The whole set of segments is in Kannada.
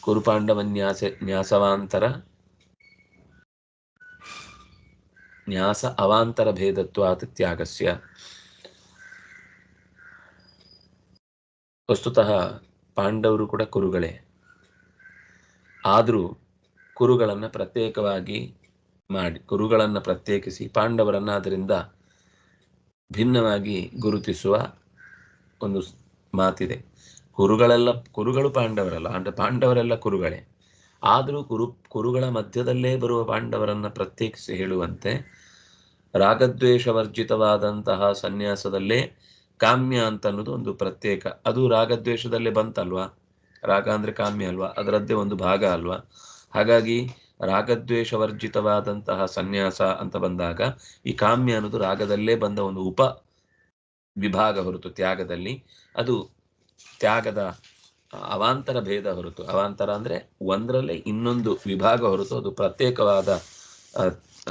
ಕುರುಪಾಂಡವ ನ್ಯಾಸ ನ್ಯಾಸವಾಂತರ. ನ್ಯಾಸ ಅವಾಂತರ ಭೇದತ್ವಾತ್ ತ್ಯಾಗಸ್ಯ. ವಸ್ತುತಃ ಪಾಂಡವರು ಕೂಡ ಕುರುಗಳೇ. ಆದರೂ ಕುರುಗಳನ್ನು ಪ್ರತ್ಯೇಕವಾಗಿ ಮಾಡಿ ಕುರುಗಳನ್ನು ಪ್ರತ್ಯೇಕಿಸಿ ಪಾಂಡವರನ್ನು ಅದರಿಂದ ಭಿನ್ನವಾಗಿ ಗುರುತಿಸುವ ಒಂದು ಮಾತಿದೆ. ಕುರುಗಳೆಲ್ಲ ಕುರುಗಳು ಪಾಂಡವರಲ್ಲ, ಅಂದ್ರೆ ಪಾಂಡವರೆಲ್ಲ ಕುರುಗಳೇ. ಆದರೂ ಕುರು, ಕುರುಗಳ ಮಧ್ಯದಲ್ಲೇ ಬರುವ ಪಾಂಡವರನ್ನು ಪ್ರತ್ಯೇಕಿಸಿ ಹೇಳುವಂತೆ ರಾಗದ್ವೇಷವರ್ಜಿತವಾದಂತಹ ಸನ್ಯಾಸದಲ್ಲೇ ಕಾಮ್ಯ ಅಂತ ಅನ್ನೋದು ಒಂದು ಪ್ರತ್ಯೇಕ. ಅದು ರಾಗದ್ವೇಷದಲ್ಲೇ ಬಂತಲ್ವಾ? ರಾಗ ಅಂದ್ರೆ ಕಾಮ್ಯ ಅಲ್ವಾ? ಅದರದ್ದೇ ಒಂದು ಭಾಗ ಅಲ್ವಾ? ಹಾಗಾಗಿ ರಾಗದ್ವೇಷವರ್ಜಿತವಾದಂತಹ ಸನ್ಯಾಸ ಅಂತ ಬಂದಾಗ ಈ ಕಾಮ್ಯ ಅನ್ನೋದು ರಾಗದಲ್ಲೇ ಬಂದ ಒಂದು ಉಪ ವಿಭಾಗ ಹೊರತು ತ್ಯಾಗದಲ್ಲಿ. ಅದು ತ್ಯಾಗದ ಅವಾಂತರ ಭೇದ ಹೊರತು, ಅವಾಂತರ ಅಂದ್ರೆ ಒಂದರಲ್ಲಿ ಇನ್ನೊಂದು ವಿಭಾಗ ಹೊರತು ಅದು ಪ್ರತ್ಯೇಕವಾದ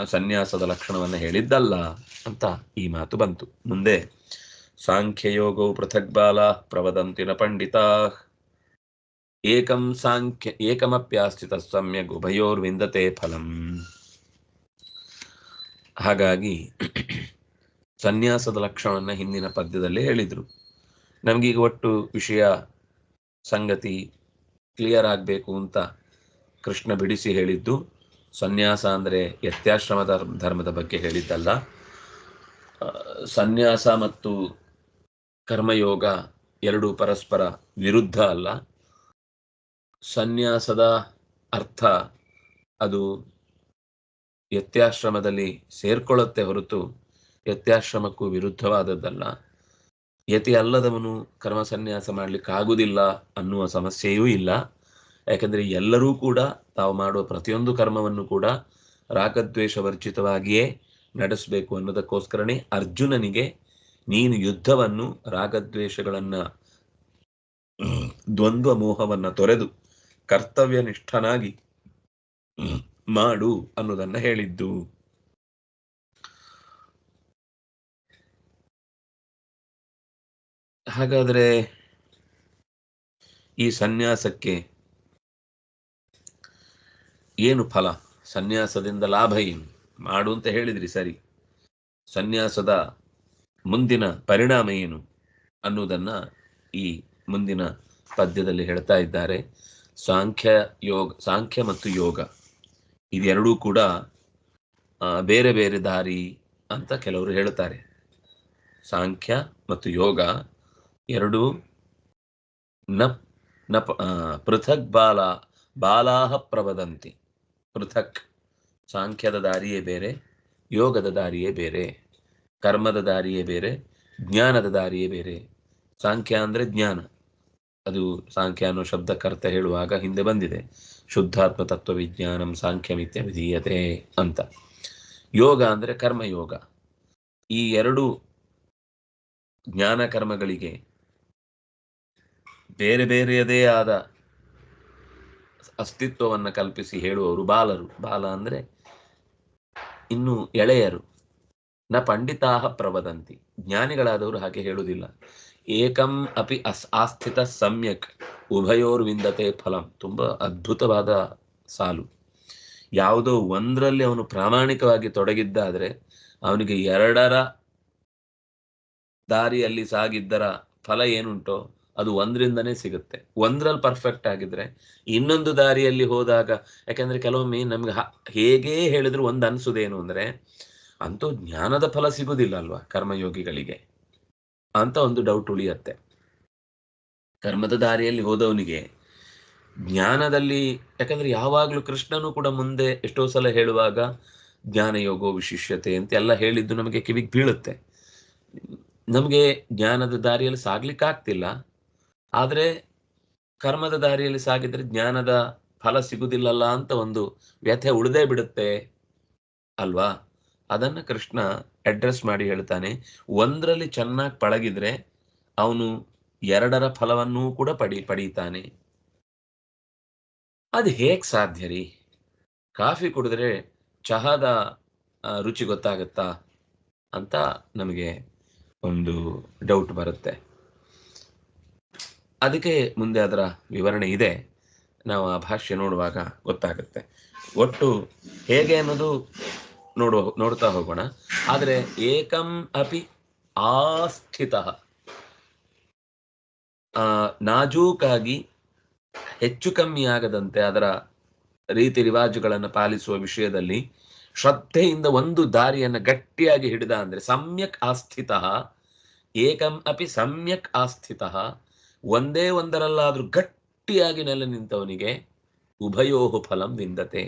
ಸನ್ಯಾಸದ ಲಕ್ಷಣವನ್ನು ಹೇಳಿದ್ದಲ್ಲ ಅಂತ ಈ ಮಾತು ಬಂತು. ಮುಂದೆ ಸಾಂಖ್ಯಯೋಗವು ಪೃಥಕ್ ಬಾಲ ಪ್ರವದಂತಿನ ಪಂಡಿತಾ, ಏಕಂ ಸಾಂಖ್ಯ ಏಕಮಪ್ಯಾಸ್ಥಿತ ಸಮ್ಯಕ್ ಉಭಯೋರ್ವಿಂದತೆ ಫಲಂ. ಹಾಗಾಗಿ, ಸನ್ಯಾಸದ ಲಕ್ಷಣವನ್ನ ಹಿಂದಿನ ಪದ್ಯದಲ್ಲಿ ಹೇಳಿದ್ರು. ನಮಗೀಗ ಒಟ್ಟು ವಿಷಯ ಸಂಗತಿ ಕ್ಲಿಯರ್ ಆಗಬೇಕು ಅಂತ ಕೃಷ್ಣ ಬಿಡಿಸಿ ಹೇಳಿದ್ದು, ಸನ್ಯಾಸ ಅಂದರೆ ಯತ್ಯಾಶ್ರಮ ಧರ್ಮದ ಬಗ್ಗೆ ಹೇಳಿದ್ದಲ್ಲ. ಸನ್ಯಾಸ ಮತ್ತು ಕರ್ಮಯೋಗ ಎರಡು ಪರಸ್ಪರ ವಿರುದ್ಧ ಅಲ್ಲ. ಸನ್ಯಾಸದ ಅರ್ಥ ಅದು ಯತ್ಯಾಶ್ರಮದಲ್ಲಿ ಸೇರ್ಕೊಳ್ಳುತ್ತೆ ಹೊರತು ಯತ್ಯಾಶ್ರಮಕ್ಕೂ ವಿರುದ್ಧವಾದದ್ದಲ್ಲ. ಯತಿ ಅಲ್ಲದವನು ಕರ್ಮ ಸನ್ಯಾಸ ಮಾಡ್ಲಿಕ್ಕಾಗುವುದಿಲ್ಲ ಅನ್ನುವ ಸಮಸ್ಯೆಯೂ ಇಲ್ಲ. ಯಾಕಂದ್ರೆ ಎಲ್ಲರೂ ಕೂಡ ತಾವು ಮಾಡುವ ಪ್ರತಿಯೊಂದು ಕರ್ಮವನ್ನು ಕೂಡ ರಾಗದ್ವೇಷ ವರ್ಜಿತವಾಗಿಯೇ ನಡೆಸಬೇಕು ಅನ್ನೋದಕ್ಕೋಸ್ಕರನೇ ಅರ್ಜುನನಿಗೆ ನೀನು ಯುದ್ಧವನ್ನು, ರಾಗದ್ವೇಷಗಳನ್ನ, ದ್ವಂದ್ವ ಮೋಹವನ್ನ ತೊರೆದು ಕರ್ತವ್ಯ ನಿಷ್ಠನಾಗಿ ಮಾಡು ಅನ್ನೋದನ್ನ ಹೇಳಿದ್ದು. ಹಾಗಾದ್ರೆ ಈ ಸನ್ಯಾಸಕ್ಕೆ ಏನು ಫಲ? ಸನ್ಯಾಸದಿಂದ ಲಾಭ ಏನು? ಮಾಡು ಅಂತ ಹೇಳಿದ್ರಿ, ಸರಿ. ಸನ್ಯಾಸದ ಮುಂದಿನ ಪರಿಣಾಮ ಏನು ಅನ್ನುವುದನ್ನ ಈ ಮುಂದಿನ ಪದ್ಯದಲ್ಲಿ ಹೇಳ್ತಾ ಇದ್ದಾರೆ. ಸಾಂಖ್ಯ ಯೋಗ, ಸಾಂಖ್ಯ ಮತ್ತು ಯೋಗ ಇದೆರಡೂ ಕೂಡ ಬೇರೆ ಬೇರೆ ದಾರಿ ಅಂತ ಕೆಲವರು ಹೇಳ್ತಾರೆ ಸಾಂಖ್ಯ ಮತ್ತು ಯೋಗ ಎರಡೂ. ನ ನ ಪೃಥಕ್ ಬಾಲ, ಬಾಲಾಹ ಪ್ರವದಂತಿ. ಪೃಥಕ್, ಸಾಂಖ್ಯದ ದಾರಿಯೇ ಬೇರೆ, ಯೋಗದ ದಾರಿಯೇ ಬೇರೆ, ಕರ್ಮದ ದಾರಿಯೇ ಬೇರೆ, ಜ್ಞಾನದ ದಾರಿಯೇ ಬೇರೆ. ಸಾಂಖ್ಯ ಅಂದ್ರೆ ಜ್ಞಾನ. ಅದು ಸಾಂಖ್ಯ ಅನ್ನೋ ಶಬ್ದಕರ್ತ ಹೇಳುವಾಗ ಹಿಂದೆ ಬಂದಿದೆ. ಶುದ್ಧಾತ್ಮ ತತ್ವ ವಿಜ್ಞಾನಂ ಸಾಂಖ್ಯಮಿತ್ಯ ವಿಧೀಯತೆ ಅಂತ. ಯೋಗ ಅಂದ್ರೆ ಕರ್ಮಯೋಗ. ಈ ಎರಡು ಜ್ಞಾನ ಕರ್ಮಗಳಿಗೆ ಬೇರೆ ಬೇರೆಯದೇ ಆದ ಅಸ್ತಿತ್ವವನ್ನು ಕಲ್ಪಿಸಿ ಹೇಳುವವರು ಬಾಲರು. ಬಾಲ ಅಂದ್ರೆ ಇನ್ನು ಎಳೆಯರು. ನ ಪಂಡಿತಾಹ ಪ್ರವದಂತಿ. ಜ್ಞಾನಿಗಳಾದವರು ಹಾಗೆ ಹೇಳುವುದಿಲ್ಲ. ಏಕಂ ಅಪಿ ಅಸ್ ಆಸ್ಥಿತ ಸಮ್ಯಕ್. ಉಭಯೋರ್ ವಿಂದತೆ ಫಲಂ. ತುಂಬಾ ಅದ್ಭುತವಾದ ಸಾಲು. ಯಾವುದೋ ಒಂದರಲ್ಲಿ ಅವನು ಪ್ರಾಮಾಣಿಕವಾಗಿ ತೊಡಗಿದ್ದಾದರೆ ಅವನಿಗೆ ಎರಡರ ದಾರಿಯಲ್ಲಿ ಸಾಗಿದ್ದರ ಫಲ ಏನುಂಟೋ ಅದು ಒಂದ್ರಿಂದನೇ ಸಿಗುತ್ತೆ. ಒಂದ್ರಲ್ಲಿ ಪರ್ಫೆಕ್ಟ್ ಆಗಿದ್ರೆ ಇನ್ನೊಂದು ದಾರಿಯಲ್ಲಿ ಹೋದಾಗ, ಯಾಕಂದ್ರೆ ಕೆಲವೊಮ್ಮೆ ನಮ್ಗೆ ಹೇಗೆ ಹೇಳಿದ್ರು ಒಂದ್ ಅನ್ಸುದೇನು ಅಂದ್ರೆ, ಅಂತೂ ಜ್ಞಾನದ ಫಲ ಸಿಗುದಿಲ್ಲ ಅಲ್ವಾ ಕರ್ಮಯೋಗಿಗಳಿಗೆ? ಅಂತ ಒಂದು ಡೌಟ್ ಉಳಿಯತ್ತೆ. ಕರ್ಮದ ದಾರಿಯಲ್ಲಿ ಹೋದವನಿಗೆ ಜ್ಞಾನದಲ್ಲಿ, ಯಾಕಂದ್ರೆ ಯಾವಾಗ್ಲೂ ಕೃಷ್ಣನು ಕೂಡ ಮುಂದೆ ಎಷ್ಟೋ ಸಲ ಹೇಳುವಾಗ, ಜ್ಞಾನ ಯೋಗೋ ವಿಶಿಷ್ಯತೆ ಅಂತ ಎಲ್ಲ ಹೇಳಿದ್ದು ನಮಗೆ ಕಿವಿಗೆ ಬೀಳುತ್ತೆ. ನಮಗೆ ಜ್ಞಾನದ ದಾರಿಯಲ್ಲಿ ಸಾಗ್ಲಿಕ್ಕಾಗ್ತಿಲ್ಲ. ಆದ್ರೆ ಕರ್ಮದ ದಾರಿಯಲ್ಲಿ ಸಾಗಿದ್ರೆ ಜ್ಞಾನದ ಫಲ ಸಿಗುದಿಲ್ಲಲ್ಲ ಅಂತ ಒಂದು ವ್ಯಥೆ ಉಳಿದೇ ಬಿಡುತ್ತೆ ಅಲ್ವಾ? ಅದನ್ನ ಕೃಷ್ಣ ಅಡ್ರೆಸ್ ಮಾಡಿ ಹೇಳ್ತಾನೆ. ಒಂದರಲ್ಲಿ ಚೆನ್ನಾಗಿ ಪಳಗಿದ್ರೆ ಅವನು ಎರಡರ ಫಲವನ್ನೂ ಕೂಡ ಪಡಿ, ಪಡೀತಾನೆ. ಅದು ಹೇಗ್ ಸಾಧ್ಯ ರೀ? ಕಾಫಿ ಕುಡಿದ್ರೆ ಚಹಾದ ರುಚಿ ಗೊತ್ತಾಗತ್ತಾ ಅಂತ ನಮಗೆ ಒಂದು ಡೌಟ್ ಬರುತ್ತೆ. ಅದಕ್ಕೆ ಮುಂದೆ ಅದರ ವಿವರಣೆ ಇದೆ. ನಾವು ಆ ಭಾಷ್ಯ ನೋಡುವಾಗ ಗೊತ್ತಾಗುತ್ತೆ. ಒಟ್ಟು ಹೇಗೆ ಅನ್ನೋದು ನೋಡುವ, ನೋಡ್ತಾ ಹೋಗೋಣ. ಆದರೆ ಏಕಂ ಅಪಿ ಆಸ್ಥಿತ. ನಾಜೂಕಾಗಿ ಹೆಚ್ಚು ಕಮ್ಮಿ ಆಗದಂತೆ ಅದರ ರೀತಿ ರಿವಾಜುಗಳನ್ನು ಪಾಲಿಸುವ ವಿಷಯದಲ್ಲಿ ಶ್ರದ್ಧೆಯಿಂದ ಒಂದು ದಾರಿಯನ್ನು ಗಟ್ಟಿಯಾಗಿ ಹಿಡಿದ ಅಂದ್ರೆ ಸಮ್ಯಕ್ ಆಸ್ಥಿತ, ಏಕಂ ಅಪಿ ಸಮ್ಯಕ್ ಆಸ್ಥಿತ ಒಂದೇ ಒಂದರಲ್ಲಾದ್ರೂ ಗಟ್ಟಿಯಾಗಿ ನೆಲೆ ನಿಂತವನಿಗೆ ಉಭಯೋಹು ಫಲಂ ನಿಂದತೆ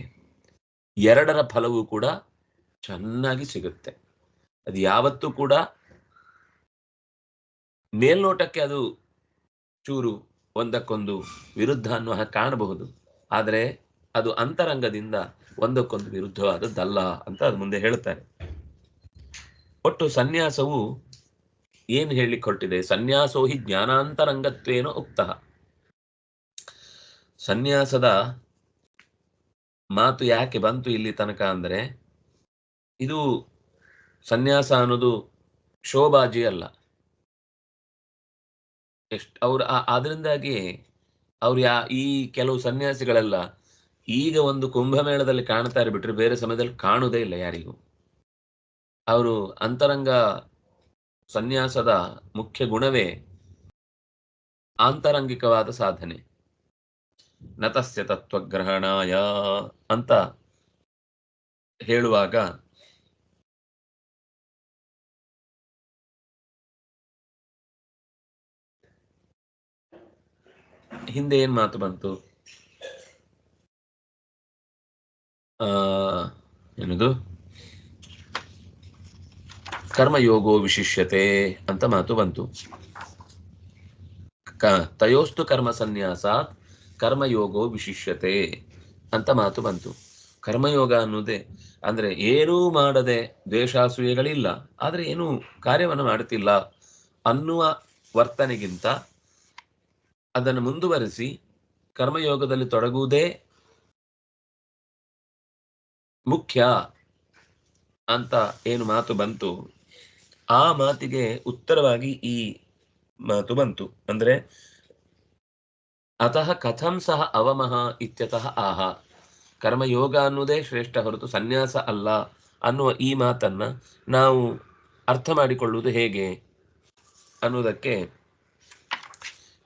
ಎರಡರ ಫಲವೂ ಕೂಡ ಚೆನ್ನಾಗಿ ಸಿಗುತ್ತೆ. ಅದು ಯಾವತ್ತೂ ಕೂಡ ಮೇಲ್ನೋಟಕ್ಕೆ ಅದು ಚೂರು ಒಂದಕ್ಕೊಂದು ವಿರುದ್ಧ ಅನ್ನುವ ಕಾಣಬಹುದು. ಆದರೆ ಅದು ಅಂತರಂಗದಿಂದ ಒಂದಕ್ಕೊಂದು ವಿರುದ್ಧವಾದದ್ದಲ್ಲ ಅಂತ ಅದು ಮುಂದೆ ಹೇಳ್ತಾರೆ ಒಟ್ಟು ಸನ್ಯಾಸವು ಏನು ಹೊರಟಿದೆ ಸನ್ಯಾಸೋ ಹಿ ಜ್ಞಾನಾಂತರಂಗತ್ವೇನ ಉಕ್ತ. ಸನ್ಯಾಸದ ಮಾತು ಯಾಕೆ ಬಂತು ಇಲ್ಲಿ ತನಕ ಅಂದ್ರೆ, ಇದು ಸನ್ಯಾಸ ಅನ್ನೋದು ಶೋಭಾಜಿ ಅಲ್ಲ. ಎಷ್ಟು ಅವ್ರ ಅದರಿಂದಾಗಿ ಅವ್ರು ಯಾ, ಈ ಕೆಲವು ಸನ್ಯಾಸಿಗಳೆಲ್ಲ ಈಗ ಒಂದು ಕುಂಭಮೇಳದಲ್ಲಿ ಕಾಣ್ತಾರೆ ಬಿಟ್ರೆ ಬೇರೆ ಸಮಯದಲ್ಲಿ ಕಾಣುವುದೇ ಇಲ್ಲ ಯಾರಿಗೂ. ಅವರು ಅಂತರಂಗ ಸನ್ಯಾಸದ ಮುಖ್ಯ ಗುಣವೇ ಆಂತರಂಗಿಕವಾದ ಸಾಧನೆ. ನತಸ್ಯ ತತ್ವಗ್ರಹಣಾಯ ಅಂತ ಹೇಳುವಾಗ ಹಿಂದೆ ಏನ್ ಮಾತು ಬಂತು? ಏನದು? ಕರ್ಮಯೋಗೋ ವಿಶಿಷ್ಯತೆ ಅಂತ ಮಾತು ಬಂತು. ಕ, ತಯೋಸ್ತು ಕರ್ಮ ಸನ್ಯಾಸ, ಕರ್ಮಯೋಗೋ ವಿಶಿಷ್ಯತೆ ಅಂತ ಮಾತು ಬಂತು. ಕರ್ಮಯೋಗ ಅನ್ನೋದೇ ಅಂದ್ರೆ ಏನೂ ಮಾಡದೆ ದ್ವೇಷಾಸೂಯೆಗಳಿಲ್ಲ, ಆದ್ರೆ ಏನು ಕಾರ್ಯವನ್ನು ಮಾಡುತ್ತಿಲ್ಲ ಅನ್ನುವ ವರ್ತನೆಗಿಂತ ಅದನ್ನು ಮುಂದುವರಿಸಿ ಕರ್ಮಯೋಗದಲ್ಲಿ ತೊಡಗುವುದೇ ಮುಖ್ಯ ಅಂತ ಏನು ಮಾತು ಬಂತು. ಆ ಮಾತಿಗೆ ಉತ್ತರವಾಗಿ ಈ ಮಾತು ಬಂತು. ಅಂದ್ರೆ, ಅತಃ ಕಥಂ ಸಹ ಅವಮಹ ಇತ್ಯತಃ ಆಹ. ಕರ್ಮಯೋಗ ಅನ್ನುವುದೇ ಶ್ರೇಷ್ಠ ಹೊರತು ಸನ್ಯಾಸ ಅಲ್ಲ ಅನ್ನುವ ಈ ಮಾತನ್ನ ನಾವು ಅರ್ಥ ಮಾಡಿಕೊಳ್ಳುವುದು ಹೇಗೆ? ಅನ್ನುವುದಕ್ಕೆ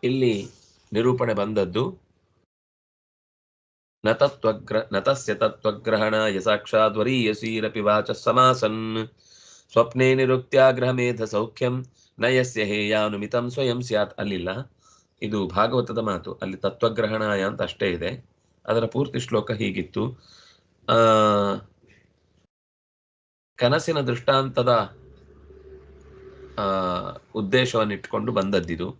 ಇಲ್ಲಿ ನಿರೂಪಣೆ ಬಂದದ್ದು ನತತ್ವಗ್ರ ನತಸ್ಯ ತತ್ವಗ್ರಹಣ ಸಾಕ್ಷಾತ್ ವಾಚ ಸಮಾಸನ್ ಸ್ವಪ್ನೆ ನಿರುಕ್ತ್ಯಾಗ್ರಹಮೇಧ ಸೌಖ್ಯಂ ನಯಸ್ಯ ಹೇಯಾನುಮಿತಂ ಸ್ವಯಂ ಸ್ಯಾತ್ ಅಲ್ಲಿಲ್ಲ. ಇದು ಭಾಗವತದ ಮಾತು. ಅಲ್ಲಿ ತತ್ವಗ್ರಹಣಾಯ ಅಂತ ಅಷ್ಟೇ ಇದೆ. ಅದರ ಪೂರ್ತಿ ಶ್ಲೋಕ ಹೀಗಿತ್ತು. ಆ, ಕನಸಿನ ದೃಷ್ಟಾಂತದ, ಆ ಉದ್ದೇಶವನ್ನು ಇಟ್ಕೊಂಡು ಬಂದದ್ದಿದು.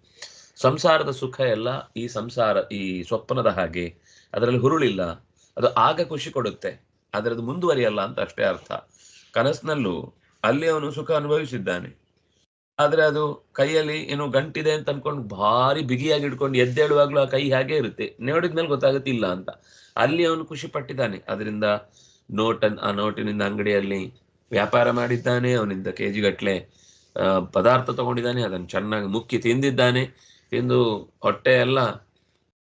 ಸಂಸಾರದ ಸುಖ ಎಲ್ಲ ಈ ಸಂಸಾರ, ಈ ಸ್ವಪ್ನದ ಹಾಗೆ. ಅದರಲ್ಲಿ ಹುರುಳಿಲ್ಲ. ಅದು ಆಗ ಖುಷಿ ಕೊಡುತ್ತೆ. ಅದರದ್ದು ಮುಂದುವರಿಯಲ್ಲ ಅಂತ ಅಷ್ಟೇ ಅರ್ಥ. ಕನಸಿನಲ್ಲೂ ಅಲ್ಲಿ ಅವನು ಸುಖ ಅನುಭವಿಸಿದ್ದಾನೆ. ಆದ್ರೆ ಅದು ಕೈಯಲ್ಲಿ ಏನೋ ಗಂಟಿದೆ ಅಂತ ಅನ್ಕೊಂಡು ಭಾರಿ ಬಿಗಿಯಾಗಿ ಇಟ್ಕೊಂಡು ಎದ್ದೇಳುವಾಗ್ಲೂ ಆ ಕೈ ಹಾಗೆ ಇರುತ್ತೆ. ನೋಡಿದ್ಮೇಲೆ ಗೊತ್ತಾಗುತ್ತಿಲ್ಲ ಅಂತ. ಅಲ್ಲಿ ಅವನು ಖುಷಿ ಪಟ್ಟಿದ್ದಾನೆ. ಅದರಿಂದ ನೋಟನ್, ಆ ನೋಟಿನಿಂದ ಅಂಗಡಿಯಲ್ಲಿ ವ್ಯಾಪಾರ ಮಾಡಿದ್ದಾನೆ. ಅವನಿಂದ ಕೆ ಜಿ ಗಟ್ಲೆ ಪದಾರ್ಥ ತಗೊಂಡಿದ್ದಾನೆ. ಅದನ್ನು ಚೆನ್ನಾಗಿ ಮುಕ್ಕಿ ತಿಂದಿದ್ದಾನೆ. ತಿಂದು ಹೊಟ್ಟೆ ಎಲ್ಲ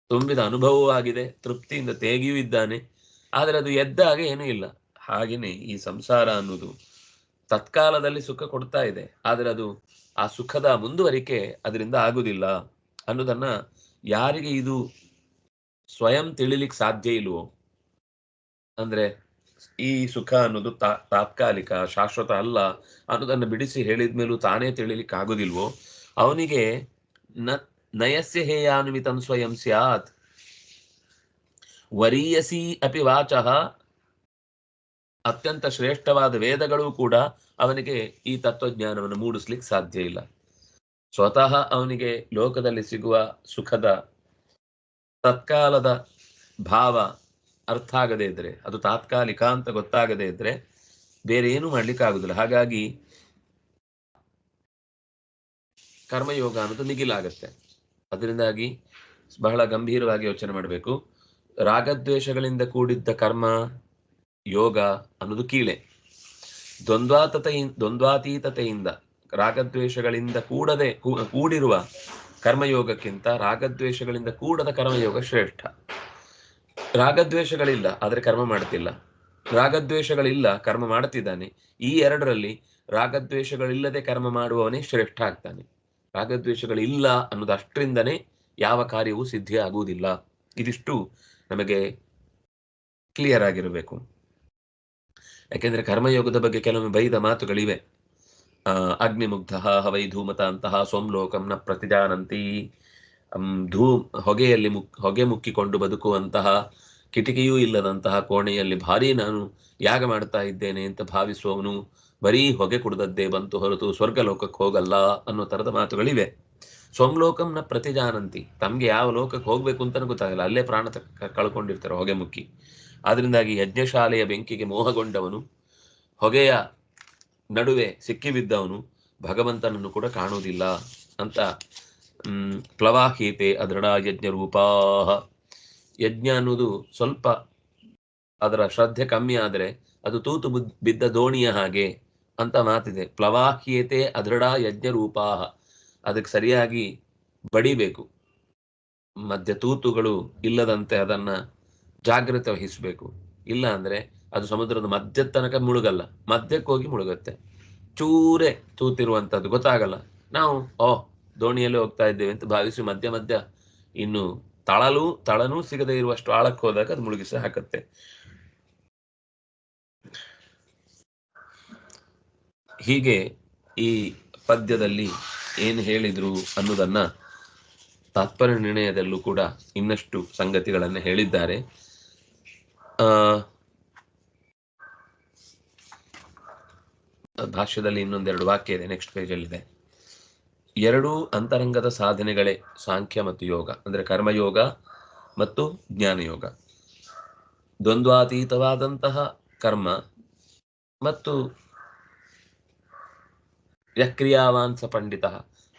ತುಂಬಿದ ಅನುಭವವೂ ಆಗಿದೆ. ತೃಪ್ತಿಯಿಂದ ತೇಗಿಯೂ ಇದ್ದಾನೆ. ಆದರೆ ಅದು ಎದ್ದಾಗ ಏನೂ ಇಲ್ಲ. ಹಾಗೆಯೇ ಈ ಸಂಸಾರ ಅನ್ನೋದು ತತ್ಕಾಲದಲ್ಲಿ ಸುಖ ಕೊಡ್ತಾ ಇದೆ, ಆದರೆ ಅದು ಆ ಸುಖದ ಮುಂದುವರಿಕೆ ಅದರಿಂದ ಆಗುದಿಲ್ಲ ಅನ್ನೋದನ್ನ ಯಾರಿಗೆ ಇದು ಸ್ವಯಂ ತಿಳಿಲಿಕ್ಕೆ ಸಾಧ್ಯ ಇಲ್ವೋ? ಅಂದ್ರೆ ಈ ಸುಖ ಅನ್ನೋದು ತಾ, ತಾತ್ಕಾಲಿಕ, ಶಾಶ್ವತ ಅಲ್ಲ ಅನ್ನೋದನ್ನ ಬಿಡಿಸಿ ಹೇಳಿದ ಮೇಲೂ ತಾನೇ ತಿಳಿಲಿಕ್ಕೆ ಆಗುದಿಲ್ವೋ? ಅವನಿಗೆ ನ ನಯಸ್ಯ ಹೇಯಾನುಮಿತಂ ಸ್ವಯಂ ಸ್ಯಾತ್ ವರೀಯಸಿ ಅಪಿ ವಾಚಃ ಅತ್ಯಂತ ಶ್ರೇಷ್ಠವಾದ ವೇದಗಳು ಕೂಡ ಅವನಿಗೆ ಈ ತತ್ವಜ್ಞಾನವನ್ನು ಮೂಡಿಸ್ಲಿಕ್ಕೆ ಸಾಧ್ಯ ಇಲ್ಲ. ಸ್ವತಃ ಅವನಿಗೆ ಲೋಕದಲ್ಲಿ ಸಿಗುವ ಸುಖದ ತತ್ಕಾಲದ ಭಾವ ಅರ್ಥ ಆಗದೇ ಇದ್ರೆ, ಅದು ತಾತ್ಕಾಲಿಕ ಅಂತ ಗೊತ್ತಾಗದೇ ಇದ್ರೆ ಬೇರೆ ಏನು ಮಾಡ್ಲಿಕ್ಕೆ ಆಗುದಿಲ್ಲ ಹಾಗಾಗಿ ಕರ್ಮಯೋಗ ಅನ್ನೋದು ಮಿಗಿಲಾಗತ್ತೆ ಅದರಿಂದಾಗಿ ಬಹಳ ಗಂಭೀರವಾಗಿ ಯೋಚನೆ ಮಾಡಬೇಕು. ರಾಗದ್ವೇಷಗಳಿಂದ ಕೂಡಿದ್ದ ಕರ್ಮ ಯೋಗ ಅನ್ನೋದು ಕೀಳೆ. ದ್ವಂದ್ವಾತತೆಯಿಂದ ದ್ವಂದ್ವಾತೀತತೆಯಿಂದ, ರಾಗದ್ವೇಷಗಳಿಂದ ಕೂಡದೆ ಕೂಡಿರುವ ಕರ್ಮಯೋಗಕ್ಕಿಂತ ರಾಗದ್ವೇಷಗಳಿಂದ ಕೂಡದ ಕರ್ಮಯೋಗ ಶ್ರೇಷ್ಠ. ರಾಗದ್ವೇಷಗಳಿಲ್ಲ, ಆದರೆ ಕರ್ಮ ಮಾಡ್ತಿಲ್ಲ. ರಾಗದ್ವೇಷಗಳಿಲ್ಲ, ಕರ್ಮ ಮಾಡುತ್ತಿದ್ದಾನೆ ಈ ಎರಡರಲ್ಲಿ ರಾಗದ್ವೇಷಗಳಿಲ್ಲದೆ ಕರ್ಮ ಮಾಡುವವನೇ ಶ್ರೇಷ್ಠ ಆಗ್ತಾನೆ. ರಾಗದ್ವೇಷಗಳಿಲ್ಲ ಅನ್ನೋದು ಅಷ್ಟರಿಂದನೇ ಯಾವ ಕಾರ್ಯವೂ ಸಿದ್ಧಿ ಆಗುವುದಿಲ್ಲ ಇದಿಷ್ಟು ನಮಗೆ ಕ್ಲಿಯರ್ ಆಗಿರಬೇಕು. ಯಾಕೆಂದ್ರೆ ಕರ್ಮಯೋಗದ ಬಗ್ಗೆ ಕೆಲವೊಮ್ಮೆ ಬೈದ ಮಾತುಗಳಿವೆ. ಅಗ್ನಿಮುಗ್ಧ, ಹವೈ ಧೂಮತ ಅಂತಹ ಸೋಮ್ಲೋಕಂ ನ ಪ್ರತಿಜಾನಂತಿ. ಧೂ, ಹೊಗೆಯಲ್ಲಿ ಮುಕ್ ಹೊಗೆ ಮುಕ್ಕಿಕೊಂಡು ಬದುಕುವಂತಹ ಕಿಟಕಿಯೂ ಇಲ್ಲದಂತಹ ಕೋಣೆಯಲ್ಲಿ ಭಾರಿ ನಾನು ಯಾಗ ಮಾಡ್ತಾ ಇದ್ದೇನೆ ಅಂತ ಭಾವಿಸುವವನು ಬರೀ ಹೊಗೆ ಕುಡಿದದ್ದೇ ಬಂತು ಹೊರತು ಸ್ವರ್ಗ ಲೋಕಕ್ಕೆ ಹೋಗಲ್ಲ ಅನ್ನೋ ತರದ ಮಾತುಗಳಿವೆ. ಸ್ವಮ್ಲೋಕಂನ ಪ್ರತಿಜಾನಂತಿ. ತಮ್ಗೆ ಯಾವ ಲೋಕಕ್ಕೆ ಹೋಗ್ಬೇಕು ಅಂತಾನು ಗೊತ್ತಾಗಲ್ಲ. ಅಲ್ಲೇ ಪ್ರಾಣ ಕಳ್ಕೊಂಡಿರ್ತಾರೆ ಹೊಗೆ ಮುಕ್ಕಿ. ಆದ್ರಿಂದಾಗಿ ಯಜ್ಞಶಾಲೆಯ ಬೆಂಕಿಗೆ ಮೋಹಗೊಂಡವನು, ಹೊಗೆಯ ನಡುವೆ ಸಿಕ್ಕಿಬಿದ್ದವನು ಭಗವಂತನನ್ನು ಕೂಡ ಕಾಣುವುದಿಲ್ಲ ಅಂತ ಪ್ಲವಾಹೀತೆ ಅದೃಢ ಯಜ್ಞ ರೂಪಾಹ ಯಜ್ಞ ಅನ್ನೋದು ಸ್ವಲ್ಪ ಅದರ ಶ್ರದ್ಧೆ ಕಮ್ಮಿ ಆದರೆ ಅದು ತೂತು ಬುದ್- ಬಿದ್ದ ದೋಣಿಯ ಹಾಗೆ ಅಂತ ಮಾತಿದೆ. ಪ್ಲವಾಹ್ಯತೆ ಅದೃಢ ಯಜ್ಞ ರೂಪಾಹ ಅದಕ್ಕೆ ಸರಿಯಾಗಿ ಬಡಿಬೇಕು. ಮಧ್ಯ ತೂತುಗಳು ಇಲ್ಲದಂತೆ ಅದನ್ನ ಜಾಗ್ರತೆ ವಹಿಸಬೇಕು. ಇಲ್ಲ ಅಂದ್ರೆ ಅದು ಸಮುದ್ರದ ಮಧ್ಯ ತನಕ ಮುಳುಗಲ್ಲ. ಮಧ್ಯಕ್ಕೆ ಹೋಗಿ ಮುಳುಗುತ್ತೆ. ಚೂರೆ ತೂತಿರುವಂತದ್ದು ಗೊತ್ತಾಗಲ್ಲ. ನಾವು, ಓ, ದೋಣಿಯಲ್ಲಿ ಹೋಗ್ತಾ ಇದ್ದೇವೆ ಅಂತ ಭಾವಿಸಿ ಮಧ್ಯ ಮಧ್ಯ ಇನ್ನು ತಳಲು, ತಳನೂ ಸಿಗದೇ ಇರುವಷ್ಟು ಆಳಕ್ಕೆ ಹೋದಾಗ ಅದು ಮುಳುಗಿಸಿ ಹಾಕತ್ತೆ. ಹೀಗೆ ಈ ಪದ್ಯದಲ್ಲಿ ಏನು ಹೇಳಿದ್ರು ಅನ್ನೋದನ್ನ ತಾತ್ಪರ್ಯ ನಿರ್ಣಯದಲ್ಲೂ ಕೂಡ ಇನ್ನಷ್ಟು ಸಂಗತಿಗಳನ್ನ ಹೇಳಿದ್ದಾರೆ. ಭಾಷ್ಯದಲ್ಲಿ ಇನ್ನೊಂದೆರಡು ವಾಕ್ಯ ಇದೆ ನೆಕ್ಸ್ಟ್ ಪೇಜಲ್ಲಿದೆ ಎರಡೂ ಅಂತರಂಗದ ಸಾಧನೆಗಳೇ ಸಾಂಖ್ಯ ಮತ್ತು ಯೋಗ, ಅಂದ್ರೆ ಕರ್ಮಯೋಗ ಮತ್ತು ಜ್ಞಾನಯೋಗ ದ್ವಂದ್ವಾತೀತವಾದಂತಹ ಕರ್ಮ ಮತ್ತು ಯಕ್ರಿಯಾವಾಂಸ ಪಂಡಿತ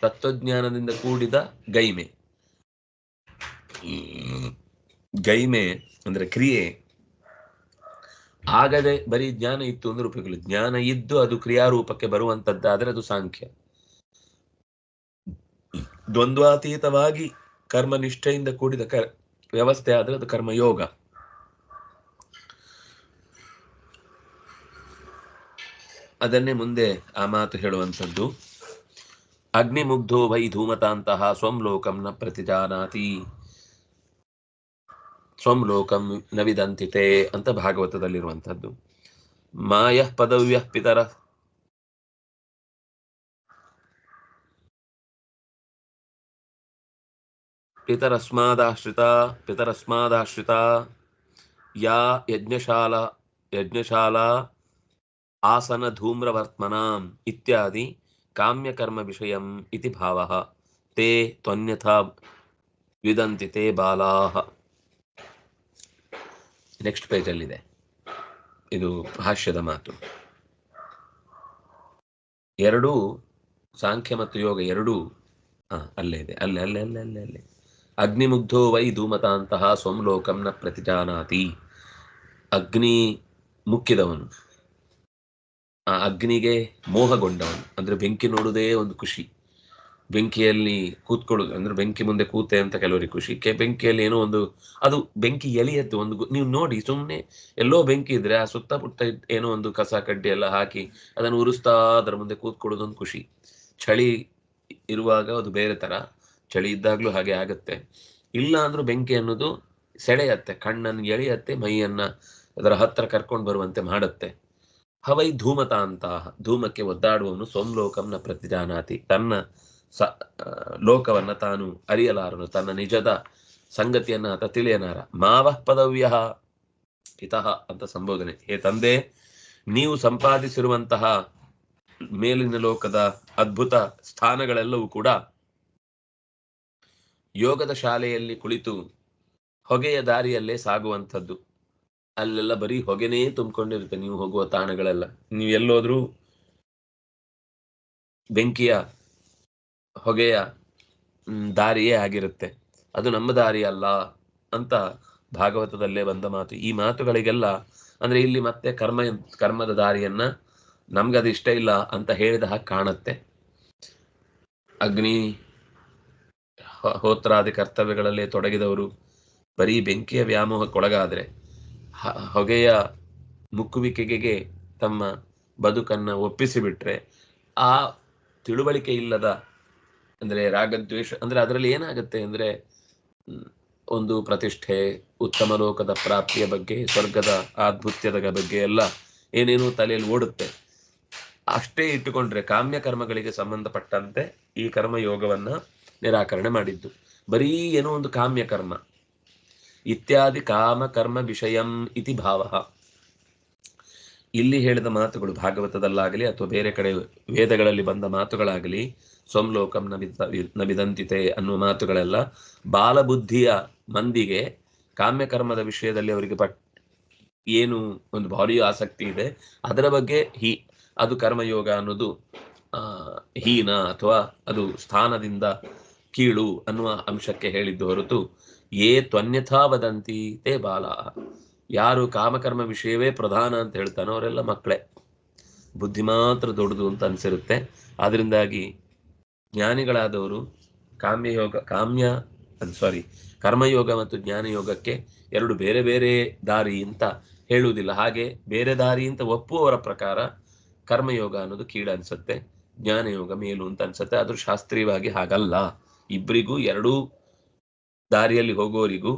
ತತ್ವಜ್ಞಾನದಿಂದ ಕೂಡಿದ ಗೈಮೆ. ಗೈಮೆ ಅಂದ್ರೆ ಕ್ರಿಯೆ ಆಗದೆ ಬರೀ ಜ್ಞಾನ ಇತ್ತು ಅಂದ್ರೆ ಉಪಯೋಗ ಜ್ಞಾನ ಇದ್ದು ಅದು ಕ್ರಿಯಾರೂಪಕ್ಕೆ ಬರುವಂತದ್ದಾದ್ರೆ ಅದು ಸಾಂಖ್ಯ. ದ್ವಂದ್ವಾತೀತವಾಗಿ ಕರ್ಮ ನಿಷ್ಠೆಯಿಂದ ಕೂಡಿದ ಕ, ವ್ಯವಸ್ಥೆ ಆದ್ರೆ ಅದು ಕರ್ಮಯೋಗ. ಅದನ್ನೇ ಮುಂದೆ ಆ ಮಾತು ಹೇಳುವಂಥದ್ದು. ಅಗ್ನಿಮುಗ್ಧೋ ವೈ ಧೂಮತಾಂತಹ ಸ್ವಂ ಲೋಕಂನ ಪ್ರತಿಜಾನಾತಿ. ಸ್ವಂ ಲೋಕಂ ನವಿದಂತಿತೆ ವಿದಂತಿತೆ ಅಂತ ಭಾಗವತದಲ್ಲಿರುವಂಥದ್ದು. ಮಾಯ ಪದವ್ಯ ಪಿತರ. ಪಿತರಸ್ಮಾದಾಶ್ರಿತ ಪಿತರಸ್ಮಾದಾಶ್ರಿತ. ಯಾ ಯಜ್ಞಶಾಲ, ಯಜ್ಞಶಾಲಾ ಆಸನ ಧೂಮ್ರವರ್ತ್ಮನಾಂ ಇತ್ಯಾದಿ ಕಾಮ್ಯಕರ್ಮ ವಿಷಯಂ ಇತಿ ಭಾವ. ತೇ ತ್ವನ್ಯಥಾ ವಿದಂತಿ ತೇ ಬಾಲಾಹ ನೆಕ್ಸ್ಟ್ ಪೇಜಲ್ಲಿದೆ ಇದು ಭಾಷ್ಯದ ಮಾತು. ಎರಡೂ ಸಾಂಖ್ಯ ಮತ್ತು ಯೋಗ ಎರಡೂ ಅಲ್ಲೇ ಇದೆ. ಅಲ್ಲೇ ಅಲ್ಲೇ ಅಲ್ಲೇ ಅಲ್ಲೇ ಅಲ್ಲೇ. ಅಗ್ನಿಮುಗ್ಧೋ ವೈ ಧೂಮತಾಂತಹ ನ ಪ್ರತಿಜಾನಾತಿ. ಅಗ್ನಿ ಮುಕ್ಕಿದವನು. ಆ ಅಗ್ನಿಗೆ ಮೋಹಗೊಂಡವನು. ಅಂದ್ರೆ ಬೆಂಕಿ ನೋಡುವುದೇ ಒಂದು ಖುಷಿ. ಬೆಂಕಿಯಲ್ಲಿ ಕೂತ್ಕೊಳ್ಳೋದು, ಅಂದ್ರೆ ಬೆಂಕಿ ಮುಂದೆ ಕೂತೆ ಅಂತ ಕೆಲವರಿಗೆ ಖುಷಿ. ಕೆ, ಬೆಂಕಿಯಲ್ಲಿ ಏನೋ ಒಂದು, ಅದು ಬೆಂಕಿ ಎಲಿಯತ್ತು ಒಂದು ನೀವು ನೋಡಿ ಸುಮ್ಮನೆ ಎಲ್ಲೋ ಬೆಂಕಿ ಇದ್ರೆ ಆ ಸುತ್ತಮುತ್ತ ಏನೋ ಒಂದು ಕಸ ಕಡ್ಡಿ ಎಲ್ಲ ಹಾಕಿ ಅದನ್ನು ಉರಿಸ್ತಾ ಅದರ ಮುಂದೆ ಕೂತ್ಕೊಳ್ಳೋದು ಒಂದು ಖುಷಿ. ಚಳಿ ಇರುವಾಗ ಅದು ಬೇರೆ ತರ ಚಳಿ ಇದ್ದಾಗ್ಲೂ ಹಾಗೆ ಆಗತ್ತೆ. ಇಲ್ಲ ಅಂದ್ರೂ ಬೆಂಕಿ ಅನ್ನೋದು ಸೆಳೆಯತ್ತೆ, ಕಣ್ಣನ್ನು ಎಳೆಯತ್ತೆ, ಮೈಯನ್ನ ಅದರ ಹತ್ರ ಕರ್ಕೊಂಡು ಬರುವಂತೆ ಮಾಡತ್ತೆ. ಹವೈ ಧೂಮತಾಂತಹ, ಧೂಮಕ್ಕೆ ಒದ್ದಾಡುವವನು ಸೋಮ್ಲೋಕಂನ ಪ್ರತಿಜಾನಾತಿ. ತನ್ನ ಸ ಲೋಕವನ್ನ ತಾನು ಅರಿಯಲಾರನು. ತನ್ನ ನಿಜದ ಸಂಗತಿಯನ್ನ ಆತ ತಿಳಿಯನಾರ. ಮಾವ ಪದವ್ಯ ಹಿತಃ ಅಂತ ಸಂಬೋಧನೆ. ಹೇ ತಂದೆ, ನೀವು ಸಂಪಾದಿಸಿರುವಂತಹ ಮೇಲಿನ ಲೋಕದ ಅದ್ಭುತ ಸ್ಥಾನಗಳೆಲ್ಲವೂ ಕೂಡ ಯೋಗದ ಶಾಲೆಯಲ್ಲಿ ಕುಳಿತು ಹೊಗೆಯ ದಾರಿಯಲ್ಲೇ ಸಾಗುವಂಥದ್ದು. ಅಲ್ಲೆಲ್ಲ ಬರೀ ಹೊಗೆನೇ ತುಂಬಿಕೊಂಡಿರುತ್ತೆ. ನೀವು ಹೋಗುವ ತಾಣಗಳೆಲ್ಲ. ನೀವು ಎಲ್ಲೋದ್ರೂ ಬೆಂಕಿಯ ಹೊಗೆಯ ದಾರಿಯೇ ಆಗಿರುತ್ತೆ. ಅದು ನಮ್ಮ ದಾರಿ ಅಲ್ಲ ಅಂತ ಭಾಗವತದಲ್ಲೇ ಬಂದ ಮಾತು. ಈ ಮಾತುಗಳಿಗೆಲ್ಲ, ಅಂದ್ರೆ ಇಲ್ಲಿ ಮತ್ತೆ ಕರ್ಮ ಕರ್ಮದ ದಾರಿಯನ್ನ ನಮ್ಗದು ಇಷ್ಟ ಇಲ್ಲ ಅಂತ ಹೇಳಿದ ಹಾಗೆ ಕಾಣುತ್ತೆ. ಅಗ್ನಿ ಹೋತ್ರಾದಿ ಕರ್ತವ್ಯಗಳಲ್ಲೇ ತೊಡಗಿದವರು, ಬರೀ ಬೆಂಕಿಯ ವ್ಯಾಮೋಹಕ್ಕೊಳಗಾದ್ರೆ ಹೊಗೆಯ ಮುಕ್ಕುವಿಕೆಗೆ ತಮ್ಮ ಬದುಕನ್ನ ಒಪ್ಪಿಸಿಬಿಟ್ರೆ, ಆ ತಿಳುವಳಿಕೆ ಇಲ್ಲದ ಅಂದ್ರೆ ರಾಗದ್ವೇಷ ಅಂದ್ರೆ ಅದರಲ್ಲಿ ಏನಾಗುತ್ತೆ ಅಂದ್ರೆ ಒಂದು ಪ್ರತಿಷ್ಠೆ, ಉತ್ತಮ ಲೋಕದ ಪ್ರಾಪ್ತಿಯ ಬಗ್ಗೆ, ಸ್ವರ್ಗದ ಆದ್ಭುತ್ಯದ ಬಗ್ಗೆ ಎಲ್ಲ ಏನೇನು ತಲೆಯಲ್ಲಿ ಓಡುತ್ತೆ. ಅಷ್ಟೇ ಇಟ್ಟುಕೊಂಡ್ರೆ ಕಾಮ್ಯ ಕರ್ಮಗಳಿಗೆ ಸಂಬಂಧಪಟ್ಟಂತೆ ಈ ಕರ್ಮ ಯೋಗವನ್ನ ನಿರಾಕರಣೆ ಮಾಡಿದ್ದು. ಬರೀ ಏನೋ ಒಂದು ಕಾಮ್ಯ ಕರ್ಮ. ಇತ್ಯಾದಿ ಕಾಮ ಕರ್ಮ ವಿಷಯಂ ಇತಿ ಭಾವ. ಇಲ್ಲಿ ಹೇಳಿದ ಮಾತುಗಳು ಭಾಗವತದಲ್ಲಾಗಲಿ ಅಥವಾ ಬೇರೆ ಕಡೆ ವೇದಗಳಲ್ಲಿ ಬಂದ ಮಾತುಗಳಾಗಲಿ ಸ್ವಂಲೋಕಂ ನ ನಬಿದಂತಿತೆ ಅನ್ನುವ ಮಾತುಗಳೆಲ್ಲ ಬಾಲಬುದ್ಧಿಯ ಮಂದಿಗೆ ಕಾಮ್ಯಕರ್ಮದ ವಿಷಯದಲ್ಲಿ ಅವರಿಗೆ ಪಟ್ ಏನು ಒಂದು ಭಾರಿ ಆಸಕ್ತಿ ಇದೆ. ಅದರ ಬಗ್ಗೆ ಹಿ ಅದು ಕರ್ಮಯೋಗ ಅನ್ನೋದು ಹೀನ ಅಥವಾ ಅದು ಸ್ಥಾನದಿಂದ ಕೀಳು ಅನ್ನುವ ಅಂಶಕ್ಕೆ ಹೇಳಿದ್ದು ಹೊರತು ಏ ತ್ವನ್ಯಥಾ ವದಂತಿ ತೇ ಬಾಲ. ಯಾರು ಕಾಮಕರ್ಮ ವಿಷಯವೇ ಪ್ರಧಾನ ಅಂತ ಹೇಳ್ತಾನೋ ಅವರೆಲ್ಲ ಮಕ್ಕಳೇ. ಬುದ್ಧಿ ಮಾತ್ರ ದೊಡ್ಡದು ಅಂತ ಅನ್ಸಿರುತ್ತೆ. ಆದ್ರಿಂದಾಗಿ ಜ್ಞಾನಿಗಳಾದವರು ಕಾಮ್ಯಯೋಗ, ಕಾಮ್ಯ ಸಾರಿ ಕರ್ಮಯೋಗ ಮತ್ತು ಜ್ಞಾನಯೋಗಕ್ಕೆ ಎರಡು ಬೇರೆ ಬೇರೆ ದಾರಿ ಅಂತ ಹೇಳುವುದಿಲ್ಲ. ಹಾಗೆ ಬೇರೆ ದಾರಿ ಅಂತ ಒಪ್ಪುವವರ ಪ್ರಕಾರ ಕರ್ಮಯೋಗ ಅನ್ನೋದು ಕೀಳು ಅನ್ಸುತ್ತೆ, ಜ್ಞಾನಯೋಗ ಮೇಲು ಅಂತ ಅನ್ಸುತ್ತೆ. ಅದು ಶಾಸ್ತ್ರೀಯವಾಗಿ ಹಾಗಲ್ಲ. ಇಬ್ಬರಿಗೂ ಎರಡೂ ದಾರಿಯಲ್ಲಿ ಹೋಗೋರಿಗೂ